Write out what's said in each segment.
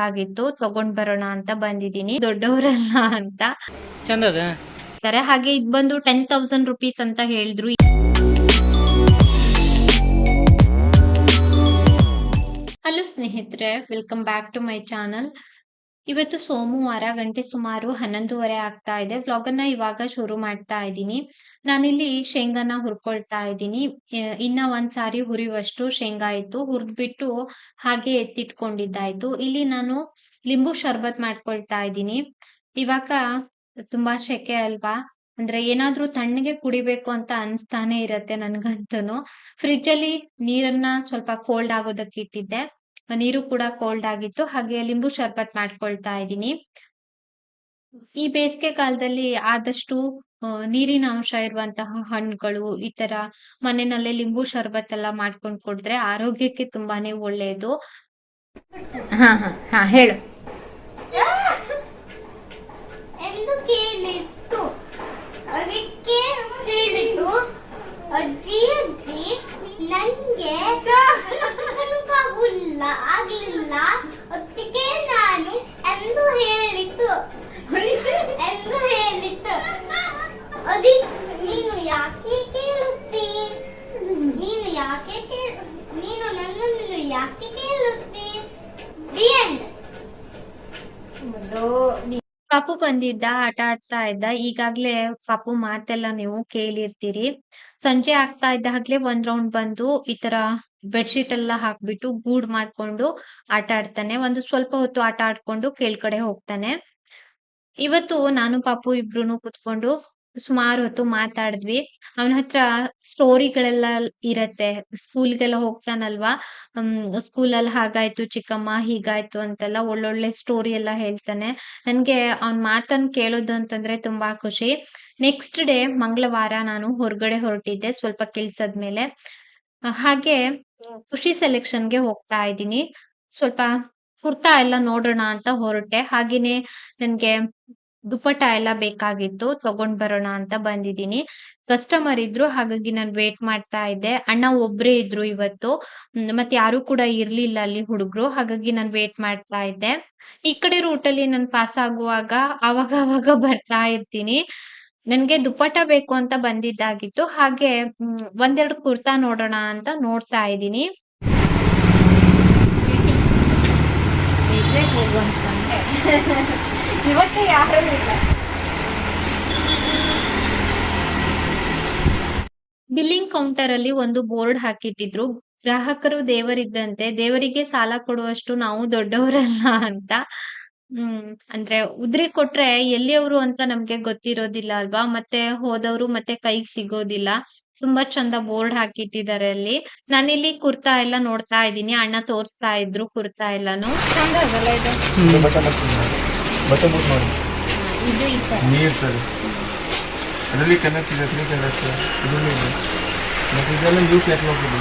ಆಗಿತ್ತು ತಗೊಂಡ್ ಬರೋಣ ಅಂತ ಬಂದಿದೀನಿ ದೊಡ್ಡವರಲ್ಲ ಅಂತ. ಚಂದದ? ಸರಿ ಹಾಗೆ ಇದ್ ಬಂದು ಟೆನ್ ತೌಸಂಡ್ ರುಪೀಸ್ ಅಂತ ಹೇಳಿದ್ರು. ಹಲೋ ಸ್ನೇಹಿತರೆ welcome back to my channel ಇವತ್ತು ಸೋಮವಾರ, ಗಂಟೆ ಸುಮಾರು ಹನ್ನೊಂದುವರೆ ಆಗ್ತಾ ಇದೆ. ವ್ಲಾಗ್ ಅನ್ನ ಇವಾಗ ಶುರು ಮಾಡ್ತಾ ಇದ್ದೀನಿ. ನಾನಿಲ್ಲಿ ಶೇಂಗಾನ ಹುರ್ಕೊಳ್ತಾ ಇದ್ದೀನಿ. ಇನ್ನ ಒಂದ್ ಸಾರಿ ಹುರಿಯುವಷ್ಟು ಶೇಂಗಾ ಇತ್ತು. ಹುರಿದ್ಬಿಟ್ಟು ಹಾಗೆ ಎತ್ತಿಟ್ಕೊಂಡಿದ್ದಾಯ್ತು. ಇಲ್ಲಿ ನಾನು ಲಿಂಬು ಶರ್ಬತ್ ಮಾಡ್ಕೊಳ್ತಾ ಇದ್ದೀನಿ. ಇವಾಗ ತುಂಬಾ ಶೆಕೆ ಅಲ್ವಾ? ಅಂದ್ರೆ ಏನಾದ್ರೂ ತಣ್ಣಗೆ ಕುಡಿಬೇಕು ಅಂತ ಅನ್ಸ್ತಾನೆ ಇರತ್ತೆ ನನ್ಗಂತೂ ಫ್ರಿಡ್ಜ್ ಅಲ್ಲಿ ನೀರನ್ನ ಸ್ವಲ್ಪ ಕೋಲ್ಡ್ ಆಗೋದಕ್ಕೆ ಇಟ್ಟಿದ್ದೆ. ನೀರು ಕೂಡ ಕೋಲ್ಡ್ ಆಗಿತ್ತು. ಹಾಗೆ ಲಿಂಬು ಶರ್ಬತ್ ಮಾಡ್ಕೊಳ್ತಾ ಇದ್ದೀನಿ. ಈ ಬೇಸಿಗೆ ಕಾಲದಲ್ಲಿ ಆದಷ್ಟು ನೀರಿನ ಅಂಶ ಇರುವಂತಹ ಹಣ್ಣುಗಳು, ಈ ತರ ಮನೆಯಲ್ಲೇ ಲಿಂಬು ಶರ್ಬತ್ ಎಲ್ಲ ಮಾಡ್ಕೊಂಡು ಕುಡಿದ್ರೆ ಆರೋಗ್ಯಕ್ಕೆ ತುಂಬಾನೇ ಒಳ್ಳೆಯದು ಹಾ ಹಾ ಹೇಳು. ಕೇಳಿತ್ತು. ಅದಕ್ಕೆ ಅಜ್ಜಿ ಅಜ್ಜಿ ನಂಗೆ ಕನಕಾಗುಲ್ಲ ಆಗ್ಲಿಲ್ಲ ಅದಕ್ಕೆ ನಾನು ಎಂದು ಹೇಳಿತು ಎಂದು ಹೇಳಿತು ಅದಿ ನೀನು ಯಾಕೆ ಕೇಳುತ್ತಿ ನೀನು ಯಾಕೆ ಕೇಳ ನೀನು ನನ್ನನ್ನು ಯಾಕೆ ಕೇಳುತ್ತಿ ದಿ ಎಂಡ್ ಪಾಪು ಬಂದಿದ್ದ, ಆಟ ಆಡ್ತಾ ಇದ್ದ, ಈಗಾಗ್ಲೇ ಪಾಪು ಮಾತೆಲ್ಲ ನೀವು ಕೇಳಿರ್ತೀರಿ. ಸಂಜೆ ಆಗ್ತಾ ಇದ್ದಾಗ್ಲೇ ಒಂದ್ ರೌಂಡ್ ಬಂದು ಈ ತರ ಬೆಡ್ಶೀಟ್ ಎಲ್ಲ ಹಾಕ್ಬಿಟ್ಟು ಗೂಡ್ ಮಾಡ್ಕೊಂಡು ಆಟ ಆಡ್ತಾನೆ. ಒಂದು ಸ್ವಲ್ಪ ಹೊತ್ತು ಆಟ ಆಡ್ಕೊಂಡು ಕೆಳ್ಗಡೆ ಹೋಗ್ತಾನೆ. ಇವತ್ತು ನಾನು, ಪಾಪು ಇಬ್ರುನು ಕುತ್ಕೊಂಡು ಸುಮಾರು ಹೊತ್ತು ಮಾತಾಡಿದ್ವಿ. ಅವನ ಹತ್ರ ಸ್ಟೋರಿಗಳೆಲ್ಲ ಇರತ್ತೆ. ಸ್ಕೂಲ್ಗೆಲ್ಲ ಹೋಗ್ತಾನಲ್ವಾ? ಹ್ಮ್ ಸ್ಕೂಲಲ್ಲಿ ಹಾಗಾಯ್ತು ಚಿಕ್ಕಮ್ಮ, ಹೀಗಾಯ್ತು ಅಂತೆಲ್ಲ ಒಳ್ಳೊಳ್ಳೆ ಸ್ಟೋರಿ ಎಲ್ಲ ಹೇಳ್ತಾನೆ. ನನ್ಗೆ ಅವ್ನ್ ಮಾತನ್ ಕೇಳೋದು ಅಂತಂದ್ರೆ ತುಂಬಾ ಖುಷಿ. ನೆಕ್ಸ್ಟ್ ಡೇ ಮಂಗಳವಾರ ನಾನು ಹೊರಗಡೆ ಹೊರಟಿದ್ದೆ ಸ್ವಲ್ಪ ಕೆಲ್ಸದ ಮೇಲೆ. ಹಾಗೆ ಖುಷಿ ಸೆಲೆಕ್ಷನ್ಗೆ ಹೋಗ್ತಾ ಇದ್ದೀನಿ. ಸ್ವಲ್ಪ ಕುರ್ತಾ ಎಲ್ಲ ನೋಡೋಣ ಅಂತ ಹೊರಟೆ. ಹಾಗೇನೆ ನನ್ಗೆ ದುಪ್ಪಟ್ಟ ಎಲ್ಲ ಬೇಕಾಗಿತ್ತು, ತಗೊಂಡ್ ಬರೋಣ ಅಂತ ಬಂದಿದ್ದೀನಿ. ಕಸ್ಟಮರ್ ಇದ್ರು ಹಾಗಾಗಿ ನಾನು ವೇಟ್ ಮಾಡ್ತಾ ಇದ್ದೆ. ಅಣ್ಣ ಒಬ್ರೇ ಇದ್ರು ಇವತ್ತು. ಮತ್ತೆ ಯಾರು ಕೂಡ ಇರ್ಲಿಲ್ಲ ಅಲ್ಲಿ ಹುಡುಗರು, ಹಾಗಾಗಿ ನಾನು ವೇಟ್ ಮಾಡ್ತಾ ಇದ್ದೆ. ಈ ಕಡೆ ರೂಟ್ ಅಲ್ಲಿ ನಾನು ಪಾಸ್ ಆಗುವಾಗ ಅವಾಗ ಅವಾಗ ಬರ್ತಾ ಇರ್ತೀನಿ. ನನ್ಗೆ ದುಪ್ಪಟ ಬೇಕು ಅಂತ ಬಂದಿದ್ದಾಗಿತ್ತು. ಹಾಗೆ ಒಂದೆರಡು ಕುರ್ತಾ ನೋಡೋಣ ಅಂತ ನೋಡ್ತಾ ಇದ್ದೀನಿ. ಇವತ್ತು ಯಾರೂ ಇಲ್ಲ. ಬಿಲ್ಲಿಂಗ್ ಕೌಂಟರ್ ಅಲ್ಲಿ ಒಂದು ಬೋರ್ಡ್ ಹಾಕಿಟ್ಟಿದ್ರು ಗ್ರಾಹಕರು ದೇವರಿದ್ದಂತೆ ದೇವರಿಗೆ ಸಾಲ ಕೊಡುವಷ್ಟು ನಾವು ದೊಡ್ಡವರಲ್ಲ ಅಂತ. ಹ್ಮ್ ಅಂದ್ರೆ ಉದ್ರಿ ಕೊಟ್ರೆ ಎಲ್ಲಿಯವರು ಅಂತ ನಮ್ಗೆ ಗೊತ್ತಿರೋದಿಲ್ಲ ಅಲ್ವಾ? ಮತ್ತೆ ಹೋದವರು ಮತ್ತೆ ಕೈಗ್ ಸಿಗೋದಿಲ್ಲ. ತುಂಬಾ ಚಂದ ಬೋರ್ಡ್ ಹಾಕಿಟ್ಟಿದ್ದಾರೆ ಅಲ್ಲಿ. ನಾನಿಲ್ಲಿ ಕುರ್ತಾ ಎಲ್ಲ ನೋಡ್ತಾ ಇದ್ದೀನಿ. ಅಣ್ಣ ತೋರಿಸ್ತಾ ಇದ್ರು ಕುರ್ತಾ ಎಲ್ಲಾನು. ಚಂದ ಅದಲ್ಲ ಇದು. ಇದು ಬಟ್ಟೆ ಬುಕ್ ನೋಡಿ ಇದು ಈ ನೀರು ಸರ್. ಅದರಲ್ಲಿ ಕನೆಕ್ಟ್ ಇದೆ ತ್ರೀ ಕನೆಕ್ಟ್ ಇದು. ಇದೆ. ಮತ್ತು ಇದೆಲ್ಲ ಯೂ ಕ್ಯಾಟ್ಲಾಗ್ ಇದೆ.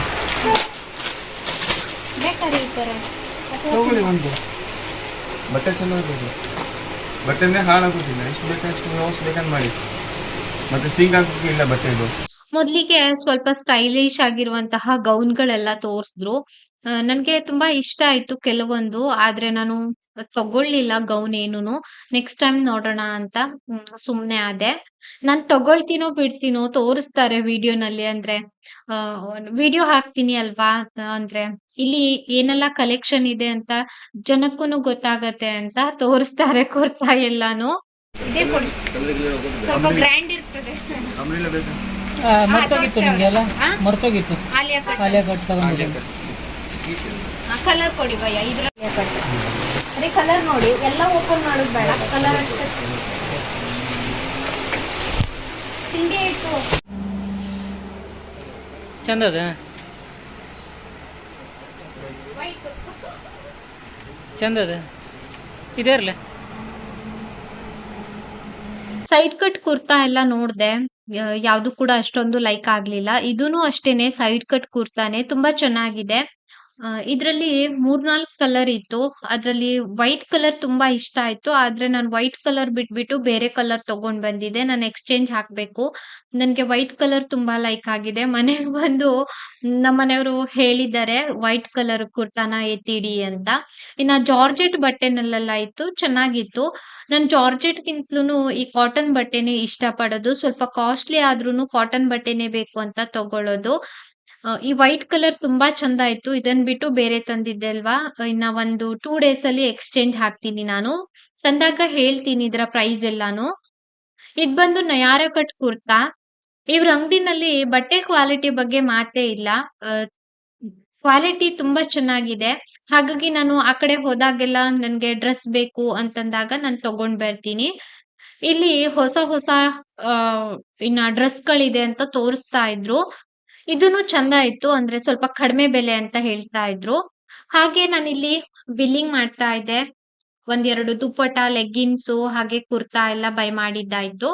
ಬೇಕಾದ್ರೆ ಈ ತಗೊಳ್ಳಿ ಒಂದು. ಬಟ್ಟೆ ಚೆನ್ನಾಗಿದೆ ಬಟ್ಟೆನೇ ಹಾಳಾಗೋದಿಲ್ಲ. ಎಷ್ಟು ಬೇಕಷ್ಟು ವಾಸ್ ಬೇಕಂತ ಮಾಡಿ. ಮತ್ತೆ ಸಿಂಗ್ ಹಾಕೋಕೆ ಇಲ್ಲ ಬಟ್ಟೆ ಇದು ಮೊದ್ಲಿಗೆ ಸ್ವಲ್ಪ ಸ್ಟೈಲಿಶ್ ಆಗಿರುವಂತಹ ಗೌನ್ಗಳೆಲ್ಲ ತೋರ್ಸಿದ್ರು. ಆ, ನನ್ಗೆ ತುಂಬಾ ಇಷ್ಟ ಆಯ್ತು ಕೆಲವೊಂದು ಆದ್ರೆ ನಾನು ತಗೊಳ್ಳಿಲ್ಲ ಗೌನ್ ಏನೂನು. ನೆಕ್ಸ್ಟ್ ಟೈಮ್ ನೋಡೋಣ ಅಂತ ಹ್ಮ್, ಸುಮ್ನೆ ಆದೆ. ನಾನ್ ತಗೊಳ್ತೀನೋ ಬಿಡ್ತೀನೋ ತೋರಿಸ್ತಾರೆ ವಿಡಿಯೋನಲ್ಲಿ ಅಂದ್ರೆ ಆ ವಿಡಿಯೋ ಹಾಕ್ತೀನಿ ಅಲ್ವಾ ಅಂದ್ರೆ ಇಲ್ಲಿ ಏನೆಲ್ಲ ಕಲೆಕ್ಷನ್ ಇದೆ ಅಂತ ಜನಕ್ಕೂನು ಗೊತ್ತಾಗತ್ತೆ ಅಂತ ತೋರಿಸ್ತಾರೆ ಕುರ್ತಾ ಎಲ್ಲಾನು. ಇದೇ ಕೊಡಿ. ಸ್ವಲ್ಪ ಗ್ರ್ಯಾಂಡ್ ಇರ್ತದೆ. ಮರ್ತೋಗಿತ್ತು ನಿಮ್ಗೆಲ್ಲ ಆ? ಮರ್ತೋಗಿತ್ತು. ಆಲಿಯಾ ಕಟ್. ಆಲಿಯಾ ಕಟ್ ತಗೊಂಡಿದ್ದೀನಿ ಕಲರ್ ಕೊಡಿ ಅದೇ ಕಲರ್ ನೋಡಿ ಎಲ್ಲ ಓಪನ್ ಮಾಡೋದು ಬೇಡ ಕಲರ್ ಅಷ್ಟೇ. ಹಿಂಗೆ ಇಟ್ಟು ಚಂದದ ಚಂದದ ಇದೇರ್ಲೆ ಸೈಡ್ ಕಟ್ ಕುರ್ತಾ ಎಲ್ಲ ನೋಡ್ದೆ. ಯಾವ್ದು ಕೂಡ ಅಷ್ಟೊಂದು ಲೈಕ್ ಆಗ್ಲಿಲ್ಲ. ಇದೂನು ಅಷ್ಟೇನೆ ಸೈಡ್ ಕಟ್ ಕುರ್ತಾನೆ ತುಂಬಾ ಚೆನ್ನಾಗಿದೆ. ಆ, ಇದ್ರಲ್ಲಿ ಮೂರ್ನಾಲ್ಕು ಕಲರ್ ಇತ್ತು. ಅದ್ರಲ್ಲಿ ವೈಟ್ ಕಲರ್ ತುಂಬಾ ಇಷ್ಟ ಆಯ್ತು. ಆದ್ರೆ ನಾನು ವೈಟ್ ಕಲರ್ ಬಿಟ್ಬಿಟ್ಟು ಬೇರೆ ಕಲರ್ ತಗೊಂಡ್ ಬಂದಿದ್ದೆ. ನಾನು ಎಕ್ಸ್‌ಚೇಂಜ್ ಹಾಕ್ಬೇಕು. ನನ್ಗೆ ವೈಟ್ ಕಲರ್ ತುಂಬಾ ಲೈಕ್ ಆಗಿದೆ. ಮನೆಗ್ ಬಂದು ನಮ್ಮನೆಯವರು ಹೇಳಿದ್ದಾರೆ ವೈಟ್ ಕಲರ್ ಕುರ್ತಾನ ಎತ್ತಿಡಿ ಅಂತ. ಇನ್ನ ಜಾರ್ಜೆಟ್ ಬಟ್ಟೆನಲ್ಲೆಲ್ಲ ಇತ್ತು. ಚೆನ್ನಾಗಿತ್ತು. ನಾನ್ ಜಾರ್ಜೆಟ್‌ಗಿಂತಲೂನು ಈ ಕಾಟನ್ ಬಟ್ಟೆನೆ ಇಷ್ಟ ಪಡೋದು. ಸ್ವಲ್ಪ ಕಾಸ್ಟ್ಲಿ ಆದ್ರೂನು ಕಾಟನ್ ಬಟ್ಟೆನೆ ಬೇಕು ಅಂತ ತಗೊಳ್ಳೋದು. ಈ ವೈಟ್ ಕಲರ್ ತುಂಬಾ ಚಂದ ಆಯ್ತು ಇದನ್ ಬಿಟ್ಟು ಬೇರೆ ತಂದಿದ್ದೆ ಅಲ್ವಾ? ಇನ್ನ ಒಂದು ಟೂ ಡೇಸ್ ಅಲ್ಲಿ ಎಕ್ಸ್‌ಚೇಂಜ್ ಹಾಕ್ತೀನಿ ನಾನು. ತಂದಾಗ ಹೇಳ್ತೀನಿ ಇದ್ರ ಪ್ರೈಸ್ ಎಲ್ಲಾನು. ಇದ್ ಬಂದು ನಯಾರ ಕಟ್ ಕುರ್ತಾ. ಇವ್ರ ಅಂಗಡಿನಲ್ಲಿ ಬಟ್ಟೆ ಕ್ವಾಲಿಟಿ ಬಗ್ಗೆ ಮಾತೇ ಇಲ್ಲ. ಕ್ವಾಲಿಟಿ ತುಂಬಾ ಚೆನ್ನಾಗಿದೆ. ಹಾಗಾಗಿ ನಾನು ಆ ಕಡೆ ಹೋದಾಗೆಲ್ಲ ನನ್ಗೆ ಡ್ರೆಸ್ ಬೇಕು ಅಂತಂದಾಗ ನಾನು ತಗೊಂಡ್ ಬರ್ತೀನಿ. ಇಲ್ಲಿ ಹೊಸ ಹೊಸ ಇನ್ನ ಡ್ರೆಸ್‌ಗಳಿದೆ ಅಂತ ತೋರಿಸ್ತಾ ಇದ್ರು. ಇದೂನು ಚಂದ ಇತ್ತು. ಅಂದ್ರೆ ಸ್ವಲ್ಪ ಕಡಿಮೆ ಬೆಲೆ ಅಂತ ಹೇಳ್ತಾ ಇದ್ರು. ಹಾಗೆ ನಾನಿಲ್ಲಿ ಬಿಲ್ಲಿಂಗ್ ಮಾಡ್ತಾ ಇದ್ದೆ. ಒಂದೆರಡು ದುಪ್ಪಟ ಲೆಗ್ಗಿನ್ಸು ಹಾಗೆ ಕುರ್ತಾ ಎಲ್ಲ ಬೈ ಮಾಡಿದ್ದಾಯ್ತು.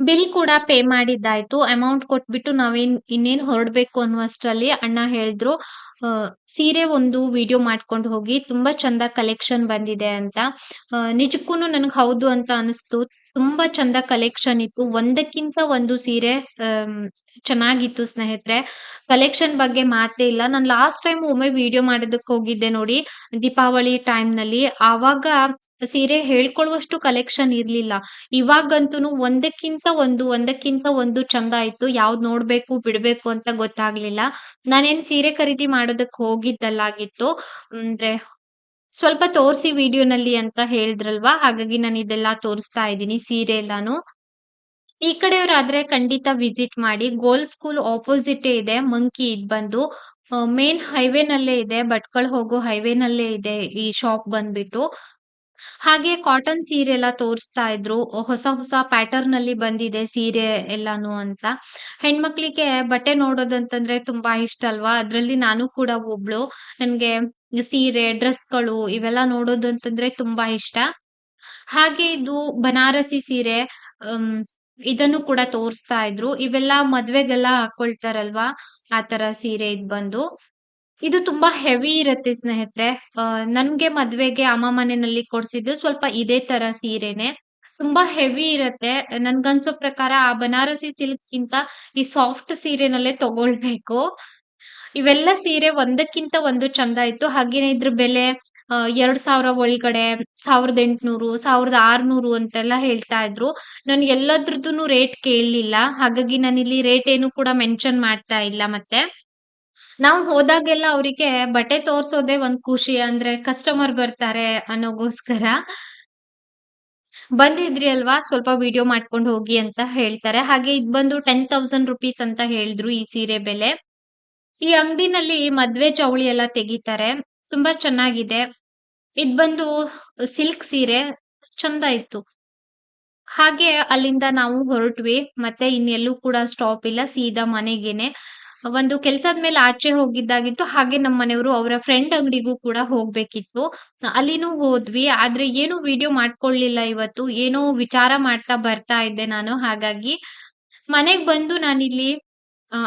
ಬಿಲ್ ಕೂಡ ಪೇ ಮಾಡಿದ್ದಾಯ್ತು. ಅಮೌಂಟ್ ಕೊಟ್ಬಿಟ್ಟು ನಾವೇನ್ ಇನ್ನೇನ್ ಹೊರಡ್ಬೇಕು ಅನ್ನುವಷ್ಟರಲ್ಲಿ ಅಣ್ಣ ಹೇಳಿದ್ರು, ಸೀರೆ ಒಂದು ವಿಡಿಯೋ ಮಾಡ್ಕೊಂಡು ಹೋಗಿ. ತುಂಬಾ ಚಂದ ಕಲೆಕ್ಷನ್ ಬಂದಿದೆ ಅಂತ. ನಿಜಕ್ಕೂ ನನಗೆ ಹೌದು ಅಂತ ಅನಿಸ್ತು. ತುಂಬಾ ಚಂದ ಕಲೆಕ್ಷನ್ ಇತ್ತು. ಒಂದಕ್ಕಿಂತ ಒಂದು ಸೀರೆ ಚೆನ್ನಾಗಿತ್ತು ಸ್ನೇಹಿತರೆ. ಕಲೆಕ್ಷನ್ ಬಗ್ಗೆ ಮಾತೇ ಇಲ್ಲ. ನಾನು ಲಾಸ್ಟ್ ಟೈಮ್ ಒಮ್ಮೆ ವಿಡಿಯೋ ಮಾಡೋದಕ್ಕೆ ಹೋಗಿದ್ದೆ ನೋಡಿ. ದೀಪಾವಳಿ ಟೈಮ್‌ನಲ್ಲಿ. ಆವಾಗ ಸೀರೆ ಹೇಳ್ಕೊಳ್ಳುವಷ್ಟು ಕಲೆಕ್ಷನ್ ಇರ್ಲಿಲ್ಲ. ಇವಾಗಂತೂನು ಒಂದಕ್ಕಿಂತ ಒಂದು, ಒಂದಕ್ಕಿಂತ ಒಂದು ಚಂದ ಆಯ್ತು ಯಾವ್ದು ನೋಡ್ಬೇಕು ಬಿಡ್ಬೇಕು ಅಂತ ಗೊತ್ತಾಗ್ಲಿಲ್ಲ. ನಾನೇನ್ ಸೀರೆ ಖರೀದಿ ಮಾಡೋದಕ್ ಹೋಗಿದ್ದಲ್ಲಾಗಿತ್ತು. ಅಂದ್ರೆ ಸ್ವಲ್ಪ ತೋರ್ಸಿ ವಿಡಿಯೋನಲ್ಲಿ ಅಂತ ಹೇಳಿದ್ರಲ್ವಾ? ಹಾಗಾಗಿ ನಾನು ಇದೆಲ್ಲ ತೋರಿಸ್ತಾ ಇದ್ದೀನಿ ಸೀರೆ ಎಲ್ಲಾನು. ಈ ಕಡೆಯವರಾದ್ರೆ ಖಂಡಿತ ವಿಸಿಟ್ ಮಾಡಿ. ಗೋಲ್ ಸ್ಕೂಲ್ ಆಪೋಸಿಟ್ ಇದೆ. ಮಂಕಿ ಇದ್ ಬಂದು. ಮೇನ್ ಹೈವೇನಲ್ಲೇ ಇದೆ. ಭಟ್ಕಳ ಹೋಗೋ ಹೈವೇನಲ್ಲೇ ಇದೆ ಈ ಶಾಪ್ ಬಂದ್ಬಿಟ್ಟು. ಹಾಗೆ ಕಾಟನ್ ಸೀರೆ ಎಲ್ಲ ತೋರಿಸ್ತಾ ಇದ್ರು. ಹೊಸ ಹೊಸ ಪ್ಯಾಟರ್ನ್ ಅಲ್ಲಿ ಬಂದಿದೆ ಸೀರೆ ಎಲ್ಲಾನು ಅಂತ. ಹೆಣ್ಮಕ್ಳಿಗೆ ಬಟ್ಟೆ ನೋಡೋದಂತಂದ್ರೆ ತುಂಬಾ ಇಷ್ಟ ಅಲ್ವಾ? ಅದ್ರಲ್ಲಿ ನಾನು ಕೂಡ ಒಬ್ಳು. ನನ್ಗೆ ಸೀರೆ, ಡ್ರೆಸ್‌ಗಳು ಇವೆಲ್ಲ ನೋಡೋದಂತಂದ್ರೆ ತುಂಬಾ ಇಷ್ಟ. ಹಾಗೆ ಇದು ಬನಾರಸಿ ಸೀರೆ ಅಂ, ಇದನ್ನು ಕೂಡ ತೋರಿಸ್ತಾ ಇದ್ರು. ಇವೆಲ್ಲ ಮದ್ವೆಗೆಲ್ಲ ಹಾಕೊಳ್ತಾರಲ್ವಾ? ಆ ತರ ಸೀರೆ ಇದ್ ಬಂದು. ಇದು ತುಂಬಾ ಹೆವಿ ಇರತ್ತೆ ಸ್ನೇಹಿತರೆ. ಆ ನನ್ಗೆ ಮದ್ವೆಗೆ ಅಮ್ಮ ಮನೆನಲ್ಲಿ ಕೊಡ್ಸಿದ್ದು ಸ್ವಲ್ಪ ಇದೇ ತರ ಸೀರೆನೆ. ತುಂಬಾ ಹೆವಿ ಇರತ್ತೆ. ನನ್ಗನ್ಸೋ ಪ್ರಕಾರ ಆ ಬನಾರಸಿ ಸಿಲ್ಕ್‌ಗಿಂತ ಈ ಸಾಫ್ಟ್ ಸೀರೆನಲ್ಲೇ ತಗೊಳ್ಬೇಕು. ಇವೆಲ್ಲ ಸೀರೆ ಒಂದಕ್ಕಿಂತ ಒಂದು ಚಂದ ಇತ್ತು. ಹಾಗೇನೆ ಇದ್ರ ಬೆಲೆ ಅ, 2000 ಒಳಗಡೆ 1800, 1600 ಅಂತೆಲ್ಲ ಹೇಳ್ತಾ ಇದ್ರು. ನಾನು ಎಲ್ಲದ್ರದ್ದು ರೇಟ್ ಕೇಳಲಿಲ್ಲ. ಹಾಗಾಗಿ ನಾನಿಲ್ಲಿ ರೇಟ್ ಏನು ಕೂಡ ಮೆನ್ಷನ್ ಮಾಡ್ತಾ ಇಲ್ಲ ಮತ್ತೆ. ನಾವು ಹೋದಾಗೆಲ್ಲ ಅವ್ರಿಗೆ ಬಟ್ಟೆ ತೋರ್ಸೋದೇ ಒಂದ್ ಖುಷಿ. ಅಂದ್ರೆ ಕಸ್ಟಮರ್ ಬರ್ತಾರೆ ಅನ್ನೋಗೋಸ್ಕರ. ಬಂದಿದ್ರಿ ಅಲ್ವಾ? ಸ್ವಲ್ಪ ವಿಡಿಯೋ ಮಾಡ್ಕೊಂಡು ಹೋಗಿ ಅಂತ ಹೇಳ್ತಾರೆ. ಹಾಗೆ ಇದ್ ಬಂದು 10,000 ರುಪೀಸ್ ಅಂತ ಹೇಳಿದ್ರು ಈ ಸೀರೆ ಬೆಲೆ. ಈ ಅಂಗಡಿನಲ್ಲಿ ಮದ್ವೆ ಚೌಳಿ ಎಲ್ಲ ತೆಗಿತಾರೆ. ತುಂಬಾ ಚೆನ್ನಾಗಿದೆ. ಇದ್ ಬಂದು ಸಿಲ್ಕ್ ಸೀರೆ. ಚಂದ ಇತ್ತು. ಹಾಗೆ ಅಲ್ಲಿಂದ ನಾವು ಹೊರಟ್ವಿ. ಮತ್ತೆ ಇನ್ನೆಲ್ಲೂ ಕೂಡ ಸ್ಟಾಪ್ ಇಲ್ಲ. ಸೀದಾ ಮನೆಗೇನೆ. ಒಂದು ಕೆಲ್ಸದ ಮೇಲೆ ಆಚೆ ಹೋಗಿದ್ದಾಗಿತ್ತು. ಹಾಗೆ ನಮ್ಮ ಮನೆಯವರು ಅವರ ಫ್ರೆಂಡ್ ಅಂಗಡಿಗೂ ಕೂಡ ಹೋಗ್ಬೇಕಿತ್ತು. ಅಲ್ಲಿನೂ ಹೋದ್ವಿ. ಆದ್ರೆ ಏನು ವಿಡಿಯೋ ಮಾಡ್ಕೊಳ್ಳಿಲ್ಲ ಇವತ್ತು. ಏನೋ ವಿಚಾರ ಮಾಡ್ತಾ ಬರ್ತಾ ಇದ್ದೆ ನಾನು. ಹಾಗಾಗಿ ಮನೆಗ್ ಬಂದು ನಾನಿಲ್ಲಿ ಇಲ್ಲಿ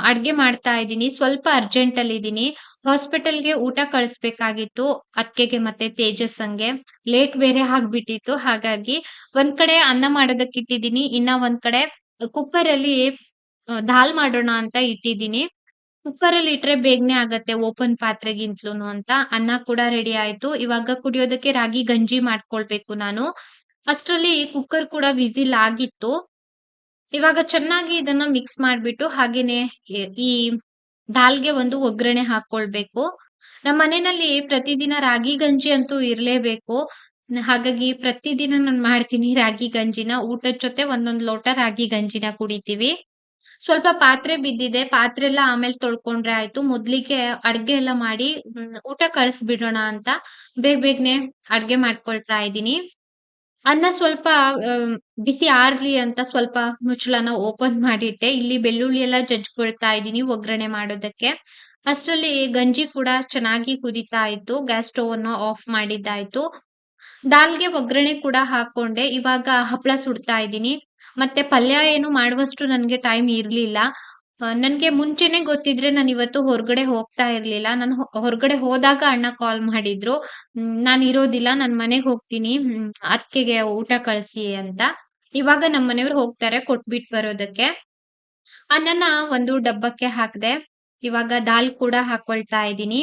ಅಡ್ಗೆ ಮಾಡ್ತಾ ಇದ್ದೀನಿ. ಸ್ವಲ್ಪ ಅರ್ಜೆಂಟ್ ಅಲ್ಲಿ ಇದ್ದೀನಿ ಹಾಸ್ಪಿಟಲ್‌ಗೆ ಊಟ ಕಳಿಸ್ಬೇಕಾಗಿತ್ತು. ಅತ್ತೆಗೆ ಮತ್ತೆ ತೇಜಸ್ಸಂಗೆ. ಲೇಟ್ ಬೇರೆ ಆಗ್ಬಿಟ್ಟಿತ್ತು. ಹಾಗಾಗಿ ಒಂದ್ ಕಡೆ ಅನ್ನ ಮಾಡೋದಕ್ಕೆ ಇಟ್ಟಿದ್ದೀನಿ. ಇನ್ನ ಒಂದ್ ಕಡೆ ಕುಕ್ಕರ್ ಅಲ್ಲಿ ದಾಲ್ ಮಾಡೋಣ ಅಂತ ಇಟ್ಟಿದ್ದೀನಿ. ಕುಕ್ಕರ್ ಅಲ್ಲಿ ಇಟ್ರೆ ಬೇಗನೆ ಆಗತ್ತೆ ಓಪನ್ ಪಾತ್ರೆಗಿಂತಲೂನು ಅಂತ. ಅನ್ನ ಕೂಡ ರೆಡಿ ಆಯ್ತು. ಇವಾಗ ಕುಡಿಯೋದಕ್ಕೆ ರಾಗಿ ಗಂಜಿ ಮಾಡ್ಕೊಳ್ಬೇಕು ನಾನು. ಅಷ್ಟ್ರಲ್ಲಿ ಕುಕ್ಕರ್ ಕೂಡ ವಿಸಿಲ್ ಆಗಿತ್ತು. ಇವಾಗ ಚೆನ್ನಾಗಿ ಇದನ್ನ ಮಿಕ್ಸ್ ಮಾಡ್ಬಿಟ್ಟು ಹಾಗೇನೆ ಈ ದಾಲ್‌ಗೆ ಒಂದು ಒಗ್ಗರಣೆ ಹಾಕೊಳ್ಬೇಕು ನಮ್ಮ ಮನೆಯಲ್ಲಿ ಪ್ರತಿದಿನ ರಾಗಿ ಗಂಜಿ ಅಂತೂ ಇರ್ಲೇಬೇಕು. ಹಾಗಾಗಿ ಪ್ರತಿದಿನ ನಾನು ಮಾಡ್ತೀನಿ ರಾಗಿ ಗಂಜಿನ. ಊಟದ ಜೊತೆ ಒಂದೊಂದ್ ಲೋಟ ರಾಗಿ ಗಂಜಿನ ಕುಡಿತೀವಿ. ಸ್ವಲ್ಪ ಪಾತ್ರೆ ಬಿದ್ದಿದೆ. ಪಾತ್ರೆ ಎಲ್ಲ ಆಮೇಲೆ ತೊಳ್ಕೊಂಡ್ರೆ ಆಯ್ತು. ಮೊದ್ಲಿಗೆ ಅಡ್ಗೆ ಎಲ್ಲ ಮಾಡಿ ಊಟ ಕಳಿಸ್ಬಿಡೋಣ ಅಂತ ಬೇಗ ಬೇಗನೆ ಅಡ್ಗೆ ಮಾಡ್ಕೊಳ್ತಾ ಇದ್ದೀನಿ. ಅನ್ನ ಸ್ವಲ್ಪ ಬಿಸಿ ಆರ್ಲಿ ಅಂತ ಸ್ವಲ್ಪ ಮುಚ್ಚಳನ ಓಪನ್ ಮಾಡಿಟ್ಟೆ. ಇಲ್ಲಿ ಬೆಳ್ಳುಳ್ಳಿ ಎಲ್ಲ ಜಜ್ಕೊಳ್ತಾ ಇದ್ದೀನಿ ಒಗ್ಗರಣೆ ಮಾಡೋದಕ್ಕೆ. ಅಷ್ಟ್ರಲ್ಲಿ ಗಂಜಿ ಕೂಡ ಚೆನ್ನಾಗಿ ಕುದಿತಾ ಇತ್ತು. ಗ್ಯಾಸ್ ಸ್ಟೋವ್ ಅನ್ನು ಆಫ್ ಮಾಡಿದ್ದಾಯ್ತು. ದಾಲ್‌ಗೆ ಒಗ್ಗರಣೆ ಕೂಡ ಹಾಕೊಂಡೆ. ಇವಾಗ ಹಪ್ಪಳ ಸುಡ್ತಾ ಇದ್ದೀನಿ. ಮತ್ತೆ ಪಲ್ಯ ಏನು ಮಾಡುವಷ್ಟು ನನ್ಗೆ ಟೈಮ್ ಇರ್ಲಿಲ್ಲ. ನನಗೆ ಮುಂಚೆನೆ ಗೊತ್ತಿದ್ರೆ ನಾನು ಇವತ್ತು ಹೊರಗಡೆ ಹೋಗ್ತಾ ಇರ್ಲಿಲ್ಲ. ನಾನು ಹೊರಗಡೆ ಹೋದಾಗ ಅಣ್ಣ ಕಾಲ್ ಮಾಡಿದ್ರು. ನಾನು ಇರೋದಿಲ್ಲ, ನಾನ್ ಮನೆಗ್ ಹೋಗ್ತೀನಿ. ಅತ್ತೆಗೆ ಊಟ ಕಳ್ಸಿ ಅಂತ. ಇವಾಗ ನಮ್ಮ ಮನೆಯವ್ರು ಹೋಗ್ತಾರೆ ಕೊಟ್ಬಿಟ್ ಬರೋದಕ್ಕೆ. ಅನ್ನನ ಒಂದು ಡಬ್ಬಕ್ಕೆ ಹಾಕ್ದೆ. ಇವಾಗ ದಾಲ್ ಕೂಡ ಹಾಕೊಳ್ತಾ ಇದೀನಿ.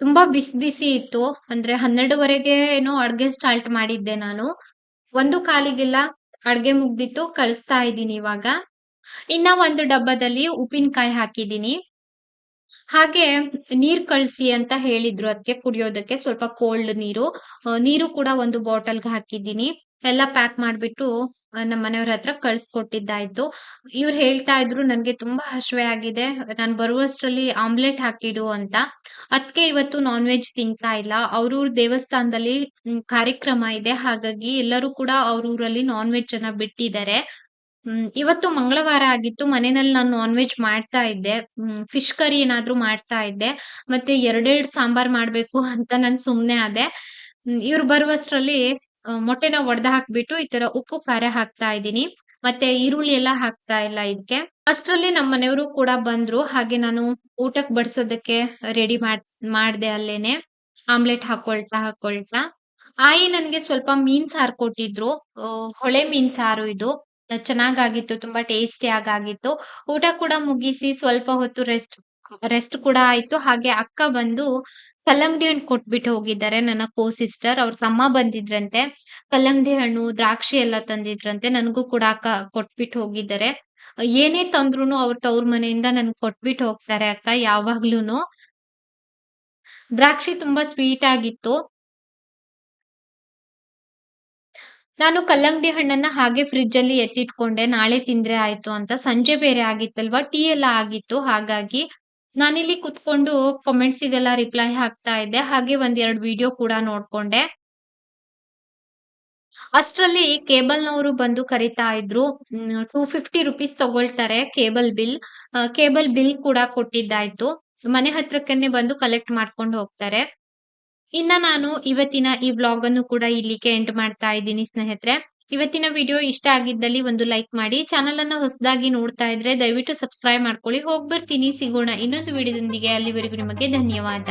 ತುಂಬಾ ಬಿಸಿ ಬಿಸಿ ಇತ್ತು. ಅಂದ್ರೆ 12:30ಗೆ ಏನೋ ಅಡ್ಗೆ ಸ್ಟಾರ್ಟ್ ಮಾಡಿದ್ದೆ ನಾನು. ಒಂದು ಕಾಲಿಗೆಲ್ಲ ಅಡ್ಗೆ ಮುಗ್ದಿತ್ತು, ಕಳಿಸ್ತಾ ಇದ್ದೀನಿ ಇವಾಗ. ಇನ್ನ ಒಂದು ಡಬ್ಬದಲ್ಲಿ ಉಪ್ಪಿನಕಾಯಿ ಹಾಕಿದೀನಿ. ಹಾಗೆ ನೀರ್ ಕಳ್ಸಿ ಅಂತ ಹೇಳಿದ್ರು ಅದಕ್ಕೆ ಕುಡಿಯೋದಕ್ಕೆ ಸ್ವಲ್ಪ ಕೋಲ್ಡ್ ನೀರು. ನೀರು ಕೂಡ ಒಂದು ಬಾಟಲ್‌ಗೆ ಹಾಕಿದ್ದೀನಿ. ಎಲ್ಲ ಪ್ಯಾಕ್ ಮಾಡ್ಬಿಟ್ಟು ನಮ್ಮ ಮನೆಯವ್ರ ಹತ್ರ ಕಳ್ಸ್ಕೊಟ್ಟಿದ್ದಾಯ್ತು. ಇವ್ರು ಹೇಳ್ತಾ ಇದ್ರು, ನನ್ಗೆ ತುಂಬಾ ಹಸಿವೆ ಆಗಿದೆ. ನಾನು ಬರುವಷ್ಟ್ರಲ್ಲಿ ಆಮ್ಲೆಟ್ ಹಾಕಿಡು ಅಂತ. ಅದ್ಕೆ ಇವತ್ತು ನಾನ್ ವೆಜ್ ತಿಂತಾ ಇಲ್ಲ. ಅವ್ರೂರ್ ದೇವಸ್ಥಾನದಲ್ಲಿ ಕಾರ್ಯಕ್ರಮ ಇದೆ. ಹಾಗಾಗಿ ಎಲ್ಲರೂ ಕೂಡ ಅವ್ರೂರಲ್ಲಿ ನಾನ್ ವೆಜ್ ಅನ್ನ ಬಿಟ್ಟಿದ್ದಾರೆ. ಇವತ್ತು ಮಂಗಳವಾರ ಆಗಿತ್ತು. ಮನೆಯಲ್ಲಿ ನಾನು ನಾನ್ ವೆಜ್ ಮಾಡ್ತಾ ಇದ್ದೆ. ಫಿಶ್ ಕರಿ ಏನಾದ್ರು ಮಾಡ್ತಾ ಇದ್ದೆ. ಮತ್ತೆ ಎರಡೆರಡು ಸಾಂಬಾರ್ ಮಾಡ್ಬೇಕು ಅಂತ ನಾನು ಸುಮ್ನೆ ಆದೆ. ಇವ್ರು ಬರುವಷ್ಟ್ರಲ್ಲಿ ಮೊಟ್ಟೆನ ಒಡೆದ ಹಾಕ್ಬಿಟ್ಟು ಈ ತರ ಉಪ್ಪು ಖಾರ ಹಾಕ್ತಾ ಇದ್ದೀನಿ ಮತ್ತೆ ಈರುಳ್ಳಿ ಎಲ್ಲ ಹಾಕ್ತಾ ಇಲ್ಲ ಇದಕ್ಕೆ ಅಷ್ಟರಲ್ಲಿ ನಮ್ಮ ಮನೆಯವರು ಕೂಡ ಬಂದ್ರು. ಹಾಗೆ ನಾನು ಊಟಕ್ ಬಡ್ಸೋದಕ್ಕೆ ರೆಡಿ ಮಾಡ್, ಮಾಡ್ದೆ ಅಲ್ಲೇನೆ. ಆಮ್ಲೆಟ್ ಹಾಕೊಳ್ತಾ ಹಾಕೊಳ್ತಾ. ಆಯಿ ನನ್ಗೆ ಸ್ವಲ್ಪ ಮೀನ್ ಸಾರು ಕೊಟ್ಟಿದ್ರು. ಹೊಳೆ ಮೀನ್ ಸಾರು ಇದು. ಚೆನ್ನಾಗಾಗಿತ್ತು. ತುಂಬಾ ಟೇಸ್ಟಿ ಆಗಿತ್ತು. ಊಟ ಕೂಡ ಮುಗಿಸಿ ಸ್ವಲ್ಪ ಹೊತ್ತು ರೆಸ್ಟ್ ರೆಸ್ಟ್ ಕೂಡ ಆಯ್ತು. ಹಾಗೆ ಅಕ್ಕ ಬಂದು ಕಲ್ಲಂಗಡಿ ಹಣ್ಣು ಕೊಟ್ಬಿಟ್ಟು ಹೋಗಿದ್ದಾರೆ. ನನ್ನ ಕೋ ಸಿಸ್ಟರ್ ಅವ್ರ ತಮ್ಮ ಬಂದಿದ್ರಂತೆ. ಕಲ್ಲಂಗಡಿ ಹಣ್ಣು, ದ್ರಾಕ್ಷಿ ಎಲ್ಲ ತಂದಿದ್ರಂತೆ. ನನ್ಗೂ ಕೂಡ ಅಕ್ಕ ಕೊಟ್ಬಿಟ್ಟು ಹೋಗಿದ್ದಾರೆ. ಏನೇ ತಂದ್ರುನು ಅವ್ರ ತವ್ರ ಮನೆಯಿಂದ ನನ್ಗೆ ಕೊಟ್ಬಿಟ್ಟು ಹೋಗ್ತಾರೆ ಅಕ್ಕ ಯಾವಾಗ್ಲೂನು. ದ್ರಾಕ್ಷಿ ತುಂಬಾ ಸ್ವೀಟ್ ಆಗಿತ್ತು. ನಾನು ಕಲ್ಲಂಗಡಿ ಹಣ್ಣನ್ನ ಹಾಗೆ ಫ್ರಿಡ್ಜ್ ಅಲ್ಲಿ ಎತ್ತಿಟ್ಕೊಂಡೆ. ನಾಳೆ ತಿಂದ್ರೆ ಆಯ್ತು ಅಂತ. ಸಂಜೆ ಬೇರೆ ಆಗಿತ್ತಲ್ವಾ ಟೀ ಎಲ್ಲ ಆಗಿತ್ತು. ಹಾಗಾಗಿ ನಾನಿಲ್ಲಿ ಕುತ್ಕೊಂಡು ಕಾಮೆಂಟ್ಸಿಗೆಲ್ಲ ರಿಪ್ಲೈ ಹಾಕ್ತಾ ಇದ್ದೆ. ಹಾಗೆ ಒಂದೆರಡು ವಿಡಿಯೋ ಕೂಡ ನೋಡ್ಕೊಂಡೆ. ಅಷ್ಟ್ರಲ್ಲಿ ಕೇಬಲ್‌ನವರು ಬಂದು ಕರೀತಾ ಇದ್ರು. ಟೂ ಫಿಫ್ಟಿ ರುಪೀಸ್ ತಗೊಳ್ತಾರೆ ಕೇಬಲ್ ಬಿಲ್. ಕೇಬಲ್ ಬಿಲ್ ಕೂಡ ಕೊಟ್ಟಿದ್ದಾಯ್ತು. ಮನೆ ಹತ್ರಕ್ಕೆ ಬಂದು ಕಲೆಕ್ಟ್ ಮಾಡ್ಕೊಂಡು ಹೋಗ್ತಾರೆ. ಇನ್ನ ನಾನು ಇವತ್ತಿನ ಈ ವ್ಲಾಗ್ ಅನ್ನು ಕೂಡ ಇಲ್ಲಿಗೆ ಎಂಡ್ ಮಾಡ್ತಾ ಇದ್ದೀನಿ ಸ್ನೇಹಿತರೆ. ಇವತ್ತಿನ ವಿಡಿಯೋ ಇಷ್ಟ ಆಗಿದ್ದಲ್ಲಿ ಒಂದು ಲೈಕ್ ಮಾಡಿ. ಚಾನಲ್ ಅನ್ನ ಹೊಸದಾಗಿ ನೋಡ್ತಾ ಇದ್ರೆ ದಯವಿಟ್ಟು ಸಬ್ಸ್ಕ್ರೈಬ್ ಮಾಡ್ಕೊಳ್ಳಿ. ಹೋಗ್ಬರ್ತೀನಿ ಸಿಗೋಣ ಇನ್ನೊಂದು ವಿಡಿಯೋದೊಂದಿಗೆ. ಅಲ್ಲಿವರೆಗೂ ನಿಮಗೆ ಧನ್ಯವಾದ.